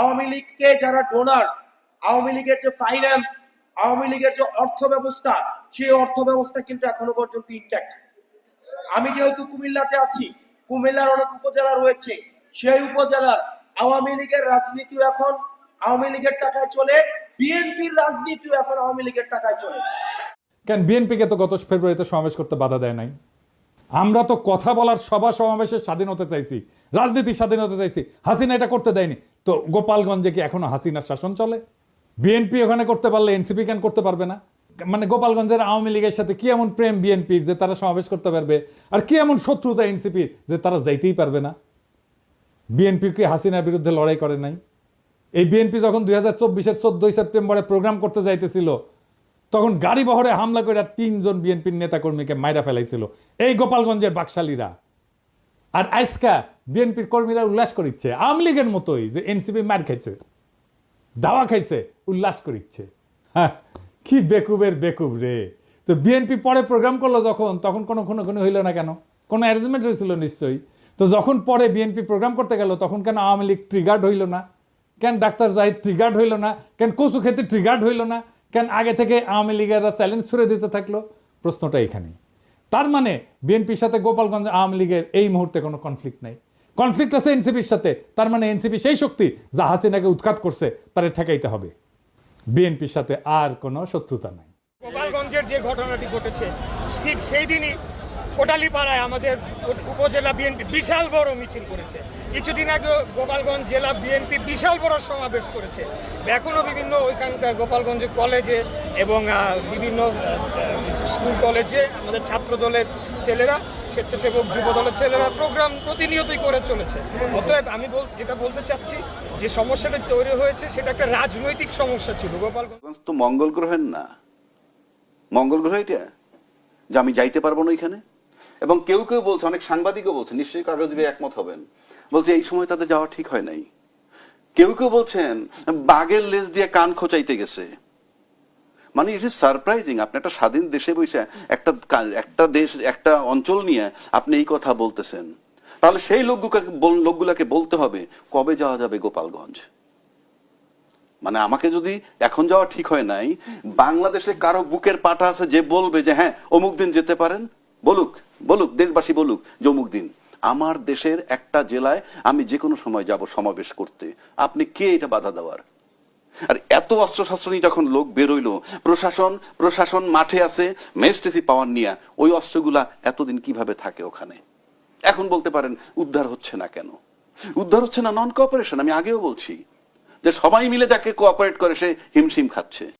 আওয়ামী লীগকে যারা ডোনার আওয়ামী লীগের যে ফাইন্যান্স আওয়ামী লীগের যে অর্থ ব্যবস্থা সেই অর্থ ব্যবস্থা কিন্তু এখনও পর্যন্ত ইনট্যাক্ট আমি যেহেতু কুমিল্লাতে আছি, কুমিল্লার অনেক উপজেলা রয়েছে, সেই উপজেলার আওয়ামী লীগের রাজনীতিও এখন আওয়ামী লীগের টাকায় চলে, বিএনপির রাজনীতিও এখন আওয়ামী লীগের টাকায় চলে। কেন, বিএনপিকে তো গত ফেব্রুয়ারিতে সমাবেশ করতে বাধা দেয় নাই? আমরা তো কথা বলার সভা সমাবেশের স্বাধীনতা চাইছি, রাজনীতির স্বাধীনতা চাইছি। হাসিনা এটা করতে দেয়নি। তো গোপালগঞ্জে কি এখনও হাসিনার শাসন চলে? বিএনপি ওখানে করতে পারলে এনসিপি কেন করতে পারবে না? মানে গোপালগঞ্জের আওয়ামী লীগের সাথে কি এমন প্রেম বিএনপির যে তারা সমাবেশ করতে পারবে? আর কি এমন শত্রুতা এনসিপির যে তারা যাইতেই পারবে না? বিএনপি কি হাসিনার বিরুদ্ধে লড়াই করে নাই? এই বিএনপি যখন দুই হাজার চব্বিশের চোদ্দই সেপ্টেম্বরে প্রোগ্রাম করতে যাইতেছিল তখন গাড়ি বহরে হামলা করে তিনজন বিএনপির নেতাকর্মীকে মাইরা ফেলাইছিল। এই গোপালগঞ্জের বাকশালীরা। আর আইসকা বিএনপির কর্মীরা উল্লাস করিচ্ছে। আওয়ামী লীগের মতোই যে এনসিপি মার খাইছে, দাওয়া খাইছে, উল্লাস করিচ্ছে। হ্যাঁ কি বেকুবের বেকুব রে। তো বিএনপি পরে প্রোগ্রাম করল যখন, তখন কোনো কোনো কোনো হইল না কেন? কোনো অ্যারেঞ্জমেন্ট হয়েছিল নিশ্চয়ই। তো যখন পরে বিএনপি প্রোগ্রাম করতে গেল, তখন কেন আওয়ামী লীগ ট্রিগার্ড হইল না? কেন ডাক্তার জাহিদ ট্রিগার্ড হইল না? কেন কচু খেতে ট্রিগার্ড হইল না? কেন আগে থেকে আওয়ামী লীগেরা চ্যালেঞ্জ ছুড়ে দিতে থাকল? প্রশ্নটা এখানে তার মানে বিএনপির সাথে গোপালগঞ্জ আওয়ামী লীগের এই মুহূর্তে কোনো কনফ্লিক্ট নেই। কনফ্লিক্ট আছে এনসিপির সাথে, তার মানে এনসিপি সেই শক্তি যা হাসিনাকে উৎখাত করছে, তারে ঠেকাইতে হবে। বিএনপির সাথে আর কোনো শত্রুতা নাই। গোপালগঞ্জের যে ঘটনাটি ঘটেছে, ঠিক সেই দিনই কোটালীপাড়ায় আমাদের উপজেলা বিএনপি বিশাল বড় মিছিল করেছে। কিছুদিন আগে গোপালগঞ্জ জেলা বিএনপি বিশাল বড় সমাবেশ করেছে। এখনও বিভিন্ন ওইখানকার গোপালগঞ্জ কলেজে এবং বিভিন্ন স্কুল কলেজে আমাদের ছাত্র দলের ছেলেরা, স্বেচ্ছাসেবক যুব দলের ছেলেরা প্রোগ্রাম প্রতিনিয়তই করে চলেছে। অতএব আমি যেটা বলতে চাচ্ছি, যে সমস্যাটা তৈরি হয়েছে, সেটা একটা রাজনৈতিক সমস্যা ছিল গোপালগঞ্জ। গোপালগঞ্জ তো মঙ্গল গ্রহের না। মঙ্গল গ্রহ এটা? যে আমি যাইতে পারব না এখানে? এবং কেউ কেউ বলছে, অনেক সাংবাদিকও বলছে, নিশ্চয়ই কাগজ দিয়ে একমত হবেন। বলছে, এই সময় তাদের যাওয়া ঠিক হয় নাই। কেউ কেউ বলছেন, বাঘের লেজ দিয়ে কান খোঁচাইতে গেছে। মানে ইট ইজ সারপ্রাইজিং আপনি একটা স্বাধীন দেশে বসে, একটা একটা দেশ, একটা অঞ্চল নিয়ে আপনি এই কথা বলতেছেন। তাহলে সেই লোকগুলোকে লোকগুলাকে বলতে হবে, কবে যাওয়া যাবে গোপালগঞ্জ? মানে আমাকে যদি এখন যাওয়া ঠিক হয় নাই, বাংলাদেশে কারও বুকের পাটা আছে যে বলবে যে হ্যাঁ অমুক দিন যেতে পারেন? বলুক বলুক, দেশবাসী বলুক যে অমুক দিন। আমার দেশের একটা জেলায় আমি যে কোনো সময় যাব সমাবেশ করতে। আপনি কে এটা বাধা দেওয়ার? আর এত অস্ত্র শস্ত্র নিয়ে যখন লোক বেরোইলো, প্রশাসন প্রশাসন মাঠে আছে মেস্টেসি পাওয়ার নিয়ে, ওই অস্ত্রগুলা এতদিন কীভাবে থাকে ওখানে? এখন বলতে পারেন, উদ্ধার হচ্ছে না কেন? উদ্ধার হচ্ছে না নন কোঅপারেশন আমি আগেও বলছি। যে সবাই মিলে যাকে কোঅপারেট করে, সে হিমশিম খাচ্ছে।